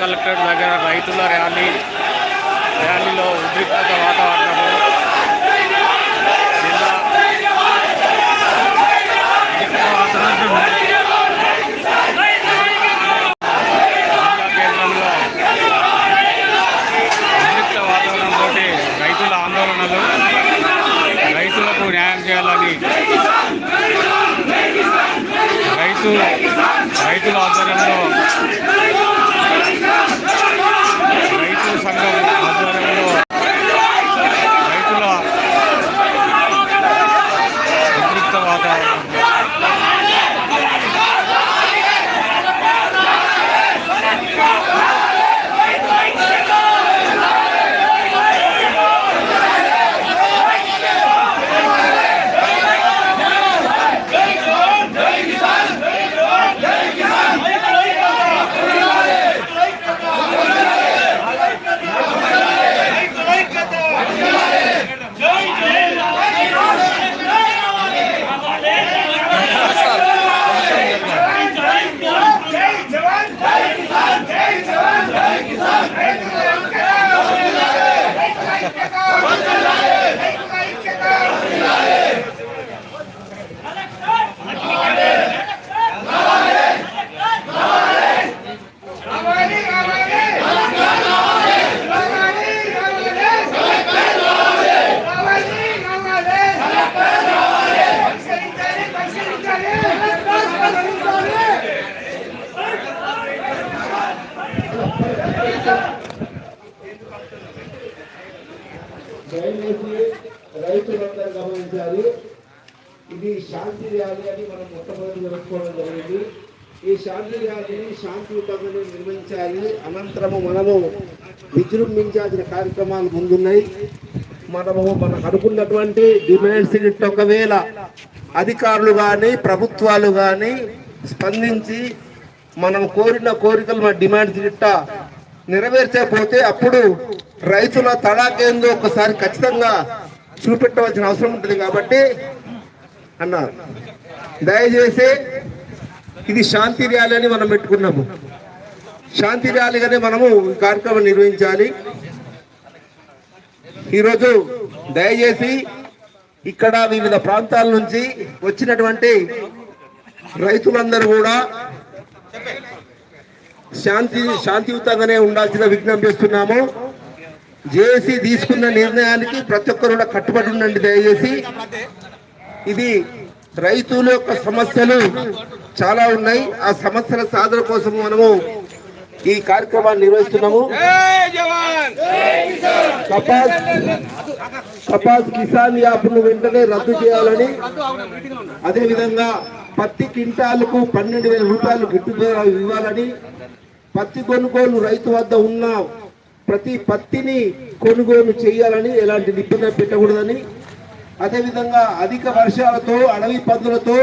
Collectorate దగ్గర రైతుల rally ర్యాలీలో ఉద్రిక్తత వాతావరణము. జిల్లా ఉద్రిక్త వాతావరణం జిల్లా కేంద్రంలో రైతుల ఆందోళనలు రైతులకు న్యాయం చేయాలని రైతు రైతుల ఆధ్వర్యంలో దయచేసి రైతులందరూ గమనించాలి. ఇది శాంతి ర్యాలీ అని మనం మొట్టమొదటి జరుపుకోవడం జరిగింది. ఈ శాంతి ర్యాలీని శాంతియుతంగా నిర్వహించాలి అనంతరము మనము విజృంభించాల్సిన కార్యక్రమాలు ముందున్నాయి. మనము మనకు అనుకున్నటువంటి డిమాండ్స్ గిట్ట ఒకవేళ అధికారులు కానీ ప్రభుత్వాలు కానీ స్పందించి మనం కోరిన కోరికలు మన డిమాండ్స్ గిట్ట నెరవేర్చకపోతే అప్పుడు రైతుల తడాకేందో ఒకసారి ఖచ్చితంగా చూపెట్టవలసిన అవసరం ఉంటుంది కాబట్టి అన్నారు. దయచేసి ఇది శాంతి ర్యాలీ అని మనం పెట్టుకున్నాము. శాంతి ర్యాలీగానే మనము కార్యక్రమం నిర్వహించాలి. ఈరోజు దయచేసి ఇక్కడ వివిధ ప్రాంతాల నుంచి వచ్చినటువంటి రైతులందరూ కూడా శాంతి శాంతియుతంగానే ఉండాల్సిన విజ్ఞప్తి చేస్తున్నాము. జేఏసీ తీసుకున్న నిర్ణయానికి ప్రతి ఒక్కరు కూడా కట్టుబడి ఉండండి దయచేసి. ఇది రైతుల యొక్క సమస్యలు చాలా ఉన్నాయి. ఆ సమస్యల సాధన కోసం మనము ఈ కార్యక్రమాన్ని నిర్వహిస్తున్నాము. కపాస్ కపాస్ కిసాన్ యాప్ను వెంటనే రద్దు చేయాలని అదేవిధంగా పత్తి క్వింటాలకు పన్నెండు వేల రూపాయలు గిట్టుబాటు ఇవ్వాలని పత్తి కొనుగోలు రైతు వద్ద ఉన్న ప్రతి పత్తిని కొనుగోలు చేయాలని ఎలాంటి నిబంధన పెట్టకూడదని అదేవిధంగా అధిక వర్షాలతో అడవి పందులతో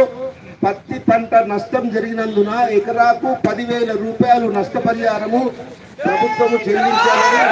పత్తి పంట నష్టం జరిగినందున ఎకరాకు పదివేల రూపాయలు నష్టపరిహారము ప్రభుత్వము చెల్లించాలని